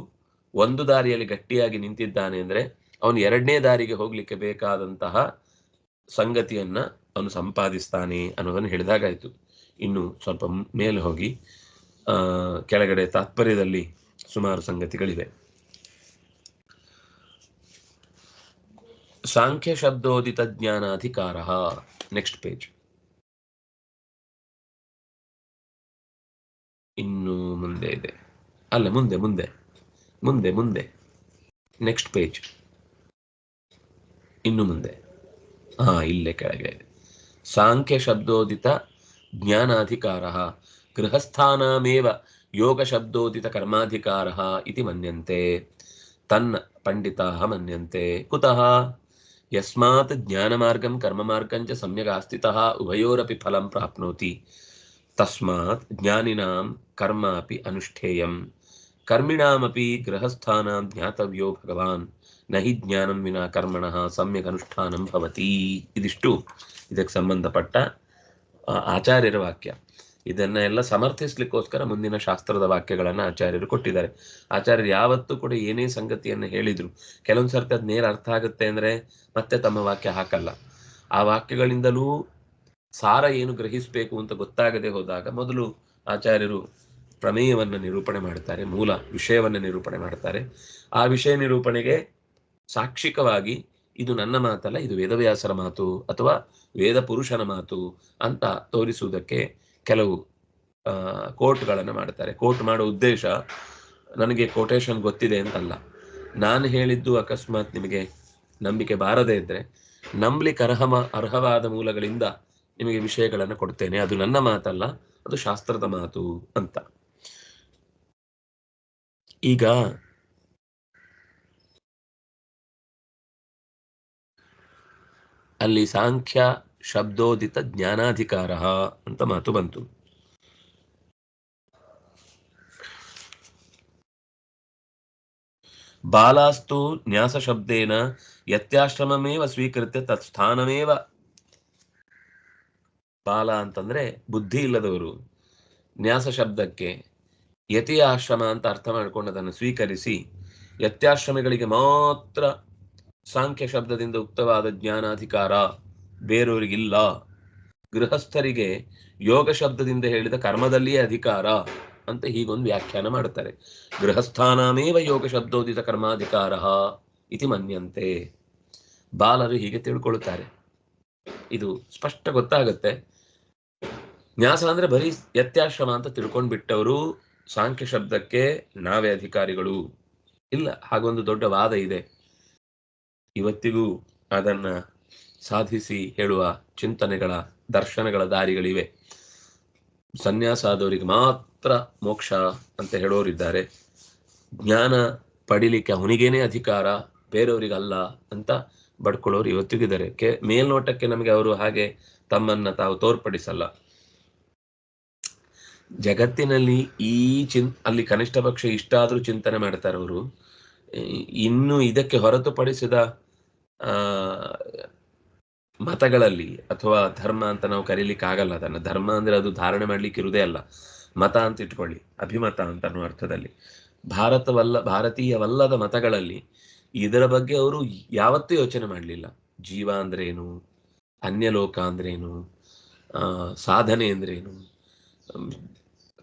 ಒಂದು ದಾರಿಯಲ್ಲಿ ಗಟ್ಟಿಯಾಗಿ ನಿಂತಿದ್ದಾನೆ ಅಂದ್ರೆ ಅವನು ಎರಡನೇ ದಾರಿಗೆ ಹೋಗ್ಲಿಕ್ಕೆ ಬೇಕಾದಂತಹ ಸಂಗತಿಯನ್ನ ಅವನು ಸಂಪಾದಿಸ್ತಾನೆ ಅನ್ನೋದನ್ನು ಹೇಳಿದಾಗಾಯ್ತು. ಇನ್ನು ಸ್ವಲ್ಪ ಮೇಲೆ ಹೋಗಿ ಕೆಳಗಡೆ ತಾತ್ಪರ್ಯದಲ್ಲಿ ಸುಮಾರು ಸಂಗತಿಗಳಿವೆ. ಸಾಂಖ್ಯ ಶಬ್ದೋದಿತ ಜ್ಞಾನಾಧಿಕಾರ. ನೆಕ್ಸ್ಟ್ ಪೇಜ್ ಇನ್ನು ಮುಂದೆ ಇದೆ. ಅಲ್ಲ, ಮುಂದೆ ಮುಂದೆ. ಮುಂದೆ ಮುಂದೆ. ನೆಕ್ಸ್ಟ್ ಪೇಜ್ ಇನ್ನು ಮುಂದೆ. ಹಾ, ಇಲ್ಲೇ ಕೆಳಗೆ ಇದೆ. ಸಾಂಖ್ಯ ಶಬ್ದೋದಿತ ಜ್ಞಾನಾಧಿಕಾರ. ಗೃಹಸ್ಥಾನಾಮೇವ ಯೋಗಶಬ್ದೋದಿತ ಕರ್ಮಾಧಿಕಾರ ಇತಿ ಮನ್ಯಂತೆ. ತನ್ನ ಪಂಡಿತಾಃ ಮನ್ಯಂತೆ. ಕುತಃ ಯಸ್ಮಾತ್ ಜ್ಞಾನಮಾರ್ಗಂ ಕರ್ಮಮಾರ್ಗಂಚ ಸಮ್ಯಕ್ ಆಸ್ಥಿತಃ ಉಭಯೋರಪಿ ಫಲಂ ಪ್ರಾಪ್ನೋತಿ. ತಸ್ಮಾತ್ ಜ್ಞಾನಿನಾಂ ಕರ್ಮ ಅಪಿ ಅನುಷ್ಠೇಯಂ. ಕರ್ಮಿಣಾಮಪಿ ಗೃಹಸ್ಥಾನಾಂ ಜ್ಞಾತವ್ಯೋ ಭಗವಾನ್. ನಹಿ ಜ್ಞಾನಂ ವಿನಾ ಕರ್ಮಣ ಸಮ್ಯಕ್ ಅನುಷ್ಠಾನಂ ಭವತಿ. ಇದಿಷ್ಟು. ಇದಕ್ಕೆ ಸಂಬಂಧಪಟ್ಟ ಆಚಾರ್ಯರ ವಾಕ್ಯ. ಇದನ್ನ ಎಲ್ಲ ಸಮರ್ಥಿಸ್ಲಿಕ್ಕೋಸ್ಕರ ಮುಂದಿನ ಶಾಸ್ತ್ರದ ವಾಕ್ಯಗಳನ್ನ ಆಚಾರ್ಯರು ಕೊಟ್ಟಿದ್ದಾರೆ. ಆಚಾರ್ಯರು ಯಾವತ್ತೂ ಕೂಡ ಏನೇ ಸಂಗತಿಯನ್ನು ಹೇಳಿದ್ರು, ಕೆಲವೊಂದ್ ಸರ್ತಿ ಅದ್ ನೇರ ಅರ್ಥ ಆಗುತ್ತೆ ಅಂದ್ರೆ ಮತ್ತೆ ತಮ್ಮ ವಾಕ್ಯ ಹಾಕಲ್ಲ. ಆ ವಾಕ್ಯಗಳಿಂದಲೂ ಸಾರ ಏನು ಗ್ರಹಿಸಬೇಕು ಅಂತ ಗೊತ್ತಾಗದೆ ಹೋದಾಗ ಮೊದಲು ಆಚಾರ್ಯರು ಪ್ರಮೇಯವನ್ನು ನಿರೂಪಣೆ ಮಾಡ್ತಾರೆ, ಮೂಲ ವಿಷಯವನ್ನು ನಿರೂಪಣೆ ಮಾಡ್ತಾರೆ. ಆ ವಿಷಯ ನಿರೂಪಣೆಗೆ ಸಾಕ್ಷಿಕವಾಗಿ ಇದು ನನ್ನ ಮಾತಲ್ಲ, ಇದು ವೇದವ್ಯಾಸರ ಮಾತು ಅಥವಾ ವೇದ ಪುರುಷನ ಮಾತು ಅಂತ ತೋರಿಸುವುದಕ್ಕೆ ಕೆಲವು ಕೋರ್ಟ್ಗಳನ್ನು ಮಾಡ್ತಾರೆ. ಕೋರ್ಟ್ ಮಾಡೋ ಉದ್ದೇಶ ನನಗೆ ಕೋಟೇಶನ್ ಗೊತ್ತಿದೆ ಅಂತಲ್ಲ. ನಾನು ಹೇಳಿದ್ದು ಅಕಸ್ಮಾತ್ ನಿಮಗೆ ನಂಬಿಕೆ ಬಾರದೇ ಇದ್ರೆ ನಂಬಲಿಕ್ಕೆ ಅರ್ಹಮ ಅರ್ಹವಾದ ಮೂಲಗಳಿಂದ ನಿಮಗೆ ವಿಷಯಗಳನ್ನು ಕೊಡ್ತೇನೆ. ಅದು ನನ್ನ ಮಾತಲ್ಲ, ಅದು ಶಾಸ್ತ್ರದ ಮಾತು ಅಂತ. ಈಗ ಅಲ್ಲಿ ಸಾಂಖ್ಯ ಶಬ್ದೋದಿತ ಜ್ಞಾನಾಧಿಕಾರ ಅಂತ ಮಾತು ಬಂತು. ಬಾಲಾಸ್ತು ನ್ಯಾಸ ಶಬ್ದೇನ ಯತ್ಯಾಶ್ರಮಮೇವ ಸ್ವೀಕೃತ್ಯ ತತ್ ಸ್ಥಾನಮೇವ ಬಾಲ ಅಂತಂದ್ರೆ ಬುದ್ಧಿ ಇಲ್ಲದವರು. ನ್ಯಾಸ ಶಬ್ದಕ್ಕೆ ಯತಿಯ ಆಶ್ರಮ ಅಂತ ಅರ್ಥ ಮಾಡಿಕೊಂಡು ಅದನ್ನು ಸ್ವೀಕರಿಸಿ, ಯತ್ಯಾಶ್ರಮಿಗಳಿಗೆ ಮಾತ್ರ ಸಾಂಖ್ಯ ಶಬ್ದದಿಂದ ಉಕ್ತವಾದ ಜ್ಞಾನಾಧಿಕಾರ ಬೇರೆಯವರಿಗಿಲ್ಲ ಗೃಹಸ್ಥರಿಗೆ ಯೋಗ ಶಬ್ದದಿಂದ ಹೇಳಿದ ಕರ್ಮದಲ್ಲಿಯೇ ಅಧಿಕಾರ ಅಂತ ಹೀಗೊಂದು ವ್ಯಾಖ್ಯಾನ ಮಾಡುತ್ತಾರೆ. ಗೃಹಸ್ಥಾನಾಮೇವ ಯೋಗ ಶಬ್ದೋದಿತ ಕರ್ಮಾಧಿಕಾರ ಇತಿ ಮನ್ಯಂತೆ. ಬಾಲರು ಹೀಗೆ ತಿಳ್ಕೊಳ್ಳುತ್ತಾರೆ. ಇದು ಸ್ಪಷ್ಟ ಗೊತ್ತಾಗುತ್ತೆ. ನ್ಯಾಸ ಅಂದ್ರೆ ಬರೀ ಯತ್ಯಾಶ್ರಮ ಅಂತ ತಿಳ್ಕೊಂಡ್ಬಿಟ್ಟವರು ಸಾಂಖ್ಯ ಶಬ್ದಕ್ಕೆ ನಾವೇ ಅಧಿಕಾರಿಗಳು. ಇಲ್ಲ, ಹಾಗೊಂದು ದೊಡ್ಡ ವಾದ ಇದೆ. ಇವತ್ತಿಗೂ ಅದನ್ನ ಸಾಧಿಸಿ ಹೇಳುವ ಚಿಂತನೆಗಳ, ದರ್ಶನಗಳ ದಾರಿಗಳಿವೆ. ಸನ್ಯಾಸ ಆದವರಿಗೆ ಮಾತ್ರ ಮೋಕ್ಷ ಅಂತ ಹೇಳೋರಿದ್ದಾರೆ. ಜ್ಞಾನ ಪಡಿಲಿಕ್ಕೆ ಅವನಿಗೇನೆ ಅಧಿಕಾರ, ಬೇರೆಯವರಿಗಲ್ಲ ಅಂತ ಬಡ್ಕೊಳ್ಳೋರು ಇವತ್ತಿಗಿದ್ದಾರೆ ಕೆ, ಮೇಲ್ನೋಟಕ್ಕೆ ನಮಗೆ ಅವರು ಹಾಗೆ ತಮ್ಮನ್ನ ತಾವು ತೋರ್ಪಡಿಸಲ್ಲ. ಜಗತ್ತಿನಲ್ಲಿ ಈ ಚಿನ್, ಅಲ್ಲಿ ಕನಿಷ್ಠ ಪಕ್ಷ ಇಷ್ಟಾದ್ರೂ ಚಿಂತನೆ ಮಾಡ್ತಾರೆ ಅವರು. ಇನ್ನು ಇದಕ್ಕೆ ಹೊರತುಪಡಿಸಿದ ಮತಗಳಲ್ಲಿ ಅಥವಾ ಧರ್ಮ ಅಂತ ನಾವು ಕರೀಲಿಕ್ಕೆ ಆಗಲ್ಲ ಅದನ್ನ. ಧರ್ಮ ಅಂದ್ರೆ ಅದು ಧಾರಣೆ ಮಾಡ್ಲಿಕ್ಕೆ ಇರುವುದೇ ಅಲ್ಲ. ಮತ ಅಂತ ಇಟ್ಕೊಳ್ಳಿ, ಅಭಿಮತ ಅಂತ ಅನ್ನೋ ಅರ್ಥದಲ್ಲಿ. ಭಾರತವಲ್ಲ, ಭಾರತೀಯವಲ್ಲದ ಮತಗಳಲ್ಲಿ ಇದರ ಬಗ್ಗೆ ಅವರು ಯಾವತ್ತೂ ಯೋಚನೆ ಮಾಡಲಿಲ್ಲ. ಜೀವ ಅಂದ್ರೇನು, ಅನ್ಯಲೋಕ ಅಂದ್ರೇನು ಸಾಧನೆ ಅಂದ್ರೇನು,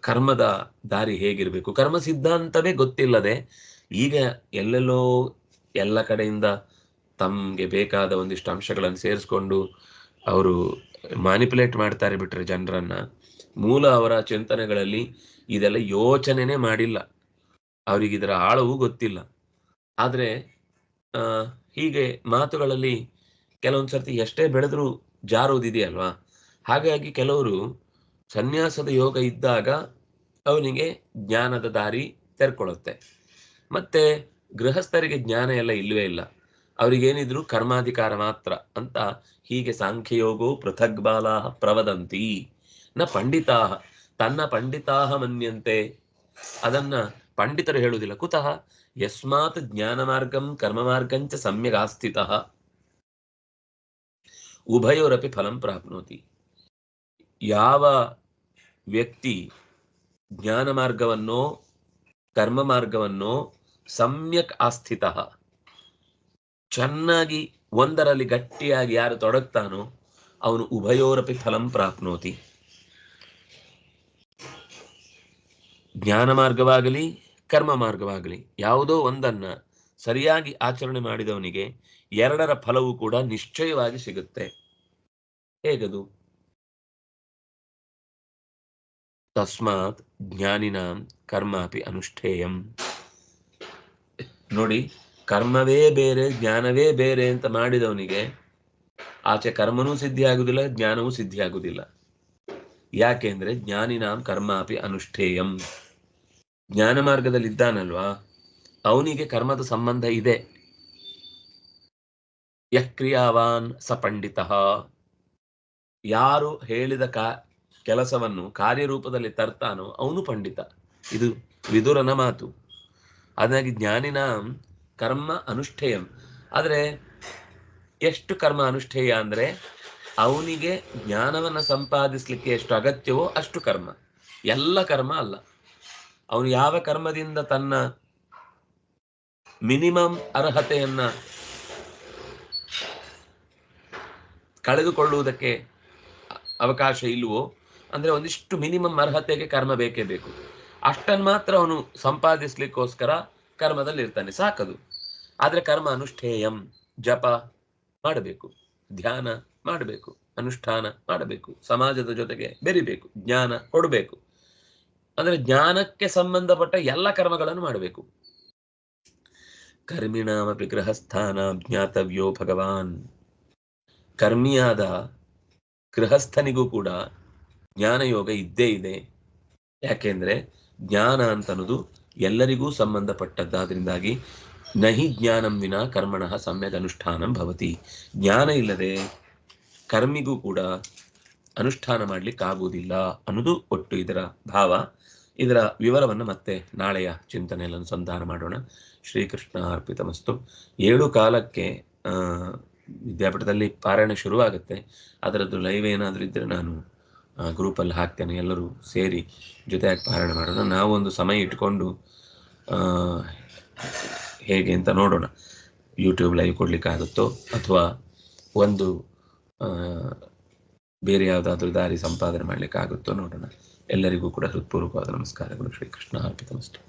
ಕರ್ಮದ ದಾರಿ ಹೇಗಿರಬೇಕು? ಕರ್ಮ ಸಿದ್ಧಾಂತವೇ ಗೊತ್ತಿಲ್ಲದೆ ಈಗ ಎಲ್ಲೆಲ್ಲೋ ಎಲ್ಲ ಕಡೆಯಿಂದ ತಮಗೆ ಬೇಕಾದ ಒಂದಿಷ್ಟು ಅಂಶಗಳನ್ನು ಸೇರಿಸ್ಕೊಂಡು ಅವರು ಮ್ಯಾನಿಪುಲೇಟ್ ಮಾಡ್ತಾರೆ ಬಿಟ್ರೆ ಜನರನ್ನ. ಮೂಲ ಅವರ ಚಿಂತನೆಗಳಲ್ಲಿ ಇದೆಲ್ಲ ಯೋಚನೆನೇ ಮಾಡಿಲ್ಲ. ಅವರಿಗೆ ಇದರ ಆಳವೂ ಗೊತ್ತಿಲ್ಲ. ಆದರೆ ಹೀಗೆ ಮಾತುಗಳಲ್ಲಿ ಕೆಲವೊಂದು ಸರ್ತಿ ಎಷ್ಟೇ ಬೆಳೆದ್ರೂ ಜಾರುವುದಿದೆಯಲ್ವಾ ಹಾಗಾಗಿ ಕೆಲವರು ಸನ್ಯಾಸದ ಯೋಗ ಇದ್ದಾಗ ಅವನಿಗೆ ಜ್ಞಾನದ ದಾರಿ ತೆರ್ಕೊಳ್ಳುತ್ತೆ. ಮತ್ತೆ ಗೃಹಸ್ಥರಿಗೆ ಜ್ಞಾನ ಎಲ್ಲ ಇಲ್ಲವೇ ಇಲ್ಲ. ಅವರಿಗೇನಿದ್ರು ಕರ್ಮಾಧಿಕಾರ ಮಾತ್ರ ಅಂತ ಹೀಗೆ ಸಾಂಖ್ಯಯೋಗೋ ಪೃಥಗ್ ಬಾಲಾ ಪ್ರವದಂತಿ. ನ ಪಂಡಿತಾ, ತನ್ನ ಪಂಡಿತಾ ಮನ್ಯಂತೆ. ಅದನ್ನ ಪಂಡಿತರು ಹೇಳುವುದಿಲ್ಲ. ಕುತಃ ಯಸ್ಮಾತ್ ಜ್ಞಾನ ಮಾರ್ಗಂ ಕರ್ಮ ಮಾರ್ಗಂಚ ಸಮ್ಯಗ್ ಆಸ್ಥಿತ. ಉಭಯೋರಪಿ ಫಲಂ ಪ್ರಾಪ್ನೋತಿ. ಯಾವ ವ್ಯಕ್ತಿ ಜ್ಞಾನ ಮಾರ್ಗವನ್ನೋ ಕರ್ಮ ಮಾರ್ಗವನ್ನೋ ಸಮ್ಯಕ್ ಆಸ್ಥಿತ. ಚೆನ್ನಾಗಿ ಒಂದರಲ್ಲಿ ಗಟ್ಟಿಯಾಗಿ ಯಾರು ತೊಡಗ್ತಾನೋ ಅವನು ಉಭಯೋರಪಿ ಫಲಂ ಪ್ರಾಪ್ನೋತಿ. ಜ್ಞಾನ ಮಾರ್ಗವಾಗಲಿ, ಕರ್ಮ ಮಾರ್ಗವಾಗಲಿ, ಯಾವುದೋ ಒಂದನ್ನ ಸರಿಯಾಗಿ ಆಚರಣೆ ಮಾಡಿದವನಿಗೆ ಎರಡರ ಫಲವು ಕೂಡ ನಿಶ್ಚಯವಾಗಿ ಸಿಗುತ್ತೆ. ಹೇಗದು? ತಸ್ಮಾತ್ ಜ್ಞಾನಿನಾಂ ಕರ್ಮಾಪಿ ಅನುಷ್ಠೇಯಂ. ನೋಡಿ ಕರ್ಮವೇ ಬೇರೆ, ಜ್ಞಾನವೇ ಬೇರೆ ಅಂತ ಮಾಡಿದವನಿಗೆ ಆಚೆ ಕರ್ಮನೂ ಸಿದ್ಧಿ ಆಗುದಿಲ್ಲ ಜ್ಞಾನವೂ ಸಿದ್ಧಿ ಯಾಕೆಂದ್ರೆ ಜ್ಞಾನಿನಾಂ ಕರ್ಮಾಪಿ ಅನುಷ್ಠೇಯಂ. ಜ್ಞಾನ ಮಾರ್ಗದಲ್ಲಿ ಇದ್ದಾನಲ್ವಾ? ಅವನಿಗೆ ಕರ್ಮದ ಸಂಬಂಧ ಇದೆ. ಯಕ್ರಿಯಾವಾನ್ ಸ ಪಂಡಿತ ಯಾರು ಹೇಳಿದ ಕಾ, ಕೆಲಸವನ್ನು ಕಾರ್ಯರೂಪದಲ್ಲಿ ತರ್ತಾನೋ ಅವನು ಪಂಡಿತ. ಇದು ವಿದುರನ ಮಾತು. ಅದಾಗಿ ಜ್ಞಾನಿನ ಕರ್ಮ ಅನುಷ್ಠೇಯಂ. ಆದರೆ ಎಷ್ಟು ಕರ್ಮ ಅನುಷ್ಠೇಯ ಅಂದ್ರೆ ಅವನಿಗೆ ಜ್ಞಾನವನ್ನ ಸಂಪಾದಿಸ್ಲಿಕ್ಕೆ ಎಷ್ಟು ಅಗತ್ಯವೋ ಅಷ್ಟು ಕರ್ಮ. ಎಲ್ಲ ಕರ್ಮ ಅಲ್ಲ. ಅವನು ಯಾವ ಕರ್ಮದಿಂದ ತನ್ನ ಮಿನಿಮಮ್ ಅರ್ಹತೆಯನ್ನ ಕಳೆದುಕೊಳ್ಳುವುದಕ್ಕೆ ಅವಕಾಶ ಇಲ್ವೋ, ಅಂದ್ರೆ ಒಂದಿಷ್ಟು ಮಿನಿಮಮ್ ಅರ್ಹತೆಗೆ ಕರ್ಮ ಬೇಕೇ ಬೇಕು. ಅಷ್ಟನ್ನು ಮಾತ್ರ ಅವನು ಸಂಪಾದಿಸ್ಲಿಕ್ಕೋಸ್ಕರ ಕರ್ಮದಲ್ಲಿ ಇರ್ತಾನೆ ಸಾಕದು. ಆದ್ರೆ ಕರ್ಮ ಅನುಷ್ಠೇಯಂ, ಜಪ ಮಾಡಬೇಕು, ಧ್ಯಾನ ಮಾಡಬೇಕು, ಅನುಷ್ಠಾನ ಮಾಡಬೇಕು, ಸಮಾಜದ ಜೊತೆಗೆ ಬೆರಿಬೇಕು, ಜ್ಞಾನ ಕೊಡಬೇಕು. ಅಂದ್ರೆ ಜ್ಞಾನಕ್ಕೆ ಸಂಬಂಧಪಟ್ಟ ಎಲ್ಲ ಕರ್ಮಗಳನ್ನು ಮಾಡಬೇಕು. ಕರ್ಮಿಣಾಮಪಿ ಗೃಹಸ್ಥಾನ ಜ್ಞಾತವ್ಯೋ ಭಗವಾನ್. ಕರ್ಮಿಯಾದ ಗೃಹಸ್ಥನಿಗೂ ಕೂಡ ಜ್ಞಾನಯೋಗ ಇದ್ದೇ ಇದೆ. ಯಾಕೆಂದ್ರೆ ಜ್ಞಾನ ಅಂತನ್ನೋದು ಎಲ್ಲರಿಗೂ ಸಂಬಂಧಪಟ್ಟದ್ದಾದ್ರಿಂದಾಗಿ ನಹಿ ಜ್ಞಾನಂ ವಿನ ಕರ್ಮಣ ಸಮ್ಯಕ್ ಅನುಷ್ಠಾನಂ ಭವತಿ. ಜ್ಞಾನ ಇಲ್ಲದೆ ಕರ್ಮಿಗೂ ಕೂಡ ಅನುಷ್ಠಾನ ಮಾಡ್ಲಿಕ್ಕಾಗುವುದಿಲ್ಲ ಅನ್ನೋದು ಒಟ್ಟು ಇದರ ಭಾವ. ಇದರ ವಿವರವನ್ನು ಮತ್ತೆ ನಾಳೆಯ ಚಿಂತನೆಯಲ್ಲಿ ಅನುಸಂಧಾನ ಮಾಡೋಣ. ಶ್ರೀಕೃಷ್ಣ ಅರ್ಪಿತಮಸ್ತು. ಏಳು ಕಾಲಕ್ಕೆ ವಿದ್ಯಾಪೀಠದಲ್ಲಿ ಪಾರಾಯಣ ಶುರುವಾಗುತ್ತೆ. ಅದರದ್ದು ಲೈವ್ ಏನಾದರೂ ಇದ್ದರೆ ನಾನು ಗ್ರೂಪಲ್ಲಿ ಹಾಕ್ತೇನೆ, ಎಲ್ಲರೂ ಸೇರಿ ಜೊತೆಯಾಗಿ ಪಾರಾಯಣ ಮಾಡೋಣ. ನಾವೊಂದು ಸಮಯ ಇಟ್ಕೊಂಡು ಹೇಗೆ ಅಂತ ನೋಡೋಣ. ಯೂಟ್ಯೂಬ್ ಲೈವ್ ಕೊಡ್ಲಿಕ್ಕಾಗುತ್ತೋ, ಅಥವಾ ಒಂದು ಬೇರೆ ಯಾವುದಾದ್ರೂ ದಾರಿ ಸಂಪಾದನೆ ಮಾಡ್ಲಿಕ್ಕಾಗುತ್ತೋ ನೋಡೋಣ. ಎಲ್ಲರಿಗೂ ಕೂಡ ಹೃತ್ಪೂರ್ವಕವಾದ ನಮಸ್ಕಾರಗಳು. ಶ್ರೀಕೃಷ್ಣ ಅರ್ಪಿತಮಸ್ತು